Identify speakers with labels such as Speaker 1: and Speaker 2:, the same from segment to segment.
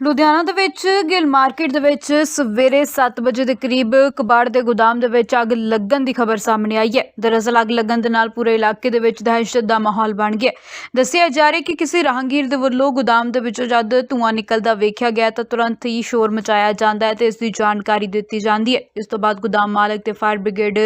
Speaker 1: ਲੁਧਿਆਣਾ ਦੇ ਵਿੱਚ, ਗਿੱਲ ਮਾਰਕੀਟ ਦੇ ਵਿੱਚ ਸਵੇਰੇ 7 ਵਜੇ ਦੇ ਕਰੀਬ ਕਬਾੜ ਦੇ ਗੋਦਾਮ ਦੇ ਵਿੱਚ ਅੱਗ ਲੱਗਣ ਦੀ ਖਬਰ ਸਾਹਮਣੇ ਆਈ ਹੈ। ਦਰਅਸਲ ਅੱਗ ਲੱਗਣ ਦੇ ਨਾਲ ਪੂਰੇ ਇਲਾਕੇ ਦੇ ਵਿੱਚ ਦਹਿਸ਼ਤ ਦਾ ਮਾਹੌਲ ਬਣ ਗਿਆ ਦੱਸਿਆ ਜਾ ਰਿਹਾ ਕਿ ਕਿਸੇ ਰਾਹਗੀਰ ਦੇ ਵੱਲੋਂ ਗੋਦਾਮ ਦੇ ਵਿੱਚੋਂ ਜਦ ਧੂੰਆਂ ਨਿਕਲਦਾ ਵੇਖਿਆ ਗਿਆ ਤਾਂ ਤੁਰੰਤ ਹੀ ਸ਼ੋਰ ਮਚਾਇਆ ਜਾਂਦਾ ਹੈ ਤੇ ਇਸ ਦੀ ਜਾਣਕਾਰੀ ਦਿੱਤੀ ਜਾਂਦੀ ਹੈ। ਇਸ ਤੋਂ ਬਾਅਦ ਗੋਦਾਮ ਮਾਲਕ ਤੇ ਫਾਇਰ ਬ੍ਰਿਗੇਡ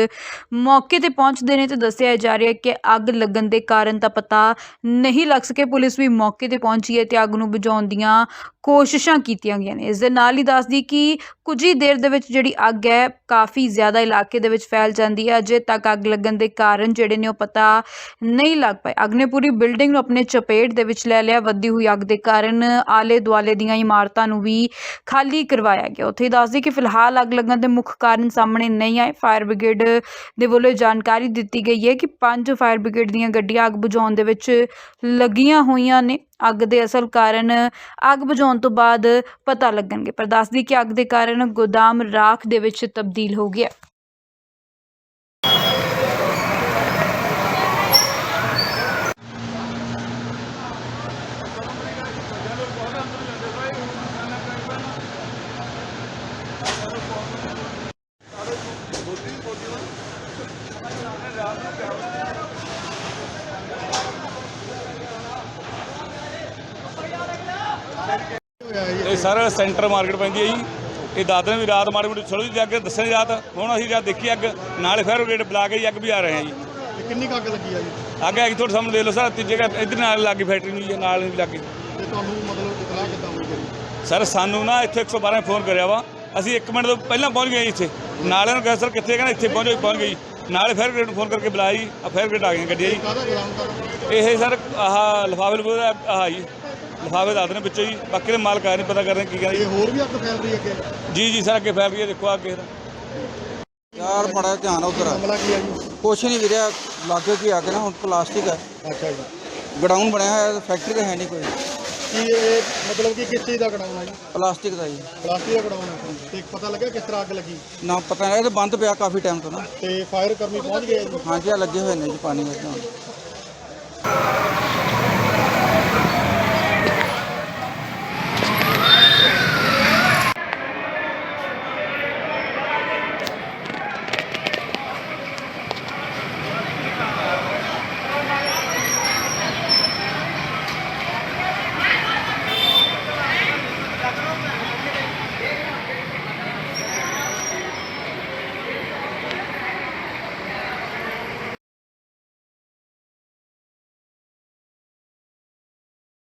Speaker 1: ਮੌਕੇ ਤੇ ਪਹੁੰਚਦੇ ਨੇ ਤੇ ਦੱਸਿਆ ਜਾ ਰਿਹਾ ਕਿ ਅੱਗ ਲੱਗਣ ਦੇ ਕਾਰਨ ਤਾਂ ਪਤਾ ਨਹੀਂ ਲੱਗ ਸਕੇ ਪੁਲਿਸ ਵੀ ਮੌਕੇ ਤੇ ਪਹੁੰਚੀ ਹੈ ਤੇ ਅੱਗ ਨੂੰ ਬੁਝਾਉਣ ਦੀਆਂ ਕੋਸ਼ਿਸ਼ਾਂ ਕੀਤੀਆਂ ਗਈਆਂ ਨੇ। ਇਸ ਦੇ ਨਾਲ ਹੀ ਦੱਸਦੀ ਕਿ ਕੁਝ ਹੀ ਦੇਰ ਦੇ ਵਿੱਚ ਜਿਹੜੀ ਅੱਗ ਹੈ, ਕਾਫੀ ਜ਼ਿਆਦਾ ਇਲਾਕੇ ਦੇ ਵਿੱਚ ਫੈਲ ਜਾਂਦੀ ਹੈ। ਅਜੇ ਤੱਕ ਅੱਗ ਲੱਗਣ ਦੇ ਕਾਰਨ ਜਿਹੜੇ ਨੇ ਉਹ ਪਤਾ ਨਹੀਂ ਲੱਗ ਪਾਏ। ਅੱਗ ਨੇ ਪੂਰੀ ਬਿਲਡਿੰਗ ਨੂੰ ਆਪਣੇ ਚਪੇਟ ਦੇ ਵਿੱਚ ਲੈ ਲਿਆ। ਵੱਧਦੀ ਹੋਈ ਅੱਗ ਦੇ ਕਾਰਨ ਆਲੇ ਦੁਆਲੇ ਦੀਆਂ ਇਮਾਰਤਾਂ ਨੂੰ ਵੀ ਖਾਲੀ ਕਰਵਾਇਆ ਗਿਆ। ਉੱਥੇ ਦੱਸਦੀ ਕਿ ਫਿਲਹਾਲ ਅੱਗ ਲੱਗਣ ਦੇ ਮੁੱਖ ਕਾਰਨ ਸਾਹਮਣੇ ਨਹੀਂ ਆਏ। ਫਾਇਰ ਬ੍ਰਿਗੇਡ ਦੇ ਵੱਲੋਂ ਜਾਣਕਾਰੀ ਦਿੱਤੀ ਗਈ ਹੈ ਕਿ ਪੰਜ ਫਾਇਰ ਬ੍ਰਿਗੇਡ ਦੀਆਂ ਗੱਡੀਆਂ ਅੱਗ ਬੁਝਾਉਣ ਦੇ ਵਿੱਚ ਲੱਗੀਆਂ ਹੋਈਆਂ ਨੇ। ਅੱਗ ਦੇ ਅਸਲ ਕਾਰਨ ਅੱਗ ਬੁਝਾਉਣ ਤੋਂ ਬਾਅਦ ਪਤਾ ਲੱਗਣਗੇ। ਪਰ ਦੱਸਦੀ ਕਿ ਅੱਗ ਦੇ ਕਾਰਨ ਗੋਦਾਮ ਰਾਖ ਦੇ ਵਿੱਚ ਤਬਦੀਲ ਹੋ ਗਿਆ।
Speaker 2: ਇਹ ਸਾਰਾ ਸੈਂਟਰ ਮਾਰਕੀਟ ਪੈਂਦੀ ਹੈ ਜੀ। ਇਹ ਦਾਦੇ ਨੇ ਵੀ ਰਾਤ ਮਾੜੀ ਮੋਟੀ ਥੋੜੀ ਜਿਹੀ ਅੱਗ ਦੱਸਣ ਦੀ ਰਾਤ। ਹੁਣ ਅਸੀਂ ਜਦ ਦੇਖੀ ਅੱਗ ਨਾਲੇ ਫਾਇਰ ਬ੍ਰਿਗੇਡ ਬੁਲਾ ਕੇ ਜੀ ਅੱਗ ਵੀ ਆ ਰਹੇ ਆ ਜੀ।
Speaker 3: ਤੇ ਕਿੰਨੀ ਕੁ ਅੱਗ ਲੱਗੀ ਆ ਜੀ?
Speaker 2: ਅੱਗ ਹੈਗੀ ਤੁਹਾਡੇ ਸਾਹਮਣੇ ਦੇਖ ਲਓ ਸਰ ਤੀਜੇ ਘਰ ਇੱਧਰ ਨਾਲ ਲੱਗੀ ਫੈਕਟਰੀ ਨੂੰ ਜੀ ਨਾਲ ਵੀ ਲੱਗੀ।
Speaker 3: ਤੇ ਤੁਹਾਨੂੰ ਮਤਲਬ ਇਤਲਾਹ ਕਿੱਦਾਂ ਹੋਈ ਜੀ?
Speaker 2: ਸਰ ਸਾਨੂੰ ਨਾ ਇੱਥੇ 112 ਫੋਨ ਕਰਿਆ ਵਾ। ਅਸੀਂ 1 ਮਿੰਟ ਤੋਂ ਪਹਿਲਾਂ ਪਹੁੰਚ ਗਏ ਜੀ ਇੱਥੇ। ਨਾਲੇ ਨੂੰ ਕਿਹਾ ਸਰ ਕਿੱਥੇ ਕਹਿੰਦਾ ਇੱਥੇ ਪਹੁੰਚੋ ਪਹੁੰਚ ਗਈ ਨਾਲੇ ਫਾਇਰ ਬ੍ਰਿਗੇਡ ਫੋਨ ਕਰਕੇ ਬੁਲਾਇਆ ਜੀ ਆ ਫਾਇਰ ਬ੍ਰਿਗੇਡ ਆ ਗਈਆਂ ਗੱਡੀਆਂ ਜੀ। ਇਹ ਸਰ ਆਹ ਲਿਫਾਫੇ ਲਫੂਫੇ ਦਾ ਆਹ ਜੀ। ਲਿਫਾਫੇ ਦੱਸਦੇ ਨੇ ਵਿੱਚੋਂ ਜੀ ਬਾਕੀ ਦੇ ਮਾਲਕ ਆ ਨਹੀਂ ਪਤਾ ਕਰਦੇ ਕੀ ਕਹਿੰਦੇ।
Speaker 3: ਇਹ ਹੋਰ ਵੀ ਅੱਗ ਫੈਲ ਰਹੀ ਹੈ ਅੱਗੇ?
Speaker 2: ਜੀ ਜੀ ਸਰ ਅੱਗੇ ਫੈਲ ਰਹੀ ਹੈ ਦੇਖੋ ਅੱਗੇ
Speaker 4: ਯਾਰ ਬੜਾ ਧਿਆਨ ਉਧਰ।
Speaker 3: ਮਾਮਲਾ ਕੀ ਆ ਜੀ?
Speaker 4: ਕੁਛ ਨਹੀਂ ਵੀਰਿਆ ਲਾਗੇ ਕੀ ਆ ਕੇ ਨਾ ਹੁਣ ਪਲਾਸਟਿਕ ਹੈ
Speaker 3: ਅੱਛਾ ਜੀ।
Speaker 4: ਗਡਾਊਨ ਬਣਿਆ ਹੋਇਆ ਫੈਕਟਰੀ ਤਾਂ ਹੈ ਨਹੀਂ ਕੋਈ।
Speaker 3: ਕੀ ਇਹ ਮਤਲਬ ਕਿ ਕਿਸ ਚੀਜ਼ ਦਾ ਕਢਾਉਣ ਆ ਜੀ?
Speaker 4: ਪਲਾਸਟਿਕ ਦਾ ਜੀ।
Speaker 3: ਪਲਾਸਟਿਕ ਦਾ ਕਢਾਉਣ ਆ। ਤੇ ਪਤਾ ਲੱਗਿਆ ਕਿਸ ਤਰ੍ਹਾਂ ਅੱਗ ਲੱਗੀ?
Speaker 4: ਨਾ ਪਤਾ ਨਹੀਂ ਇਹ ਤਾਂ ਬੰਦ ਪਿਆ ਕਾਫੀ ਟਾਈਮ ਤੋਂ ਨਾ।
Speaker 3: ਤੇ ਫਾਇਰ ਕਰਮੀ ਪਹੁੰਚ ਗਏ ਜੀ?
Speaker 4: ਹਾਂਜੀ ਆ ਲੱਗੇ ਹੋਏ ਨੇ ਜੀ ਪਾਣੀ ਵਿੱਚ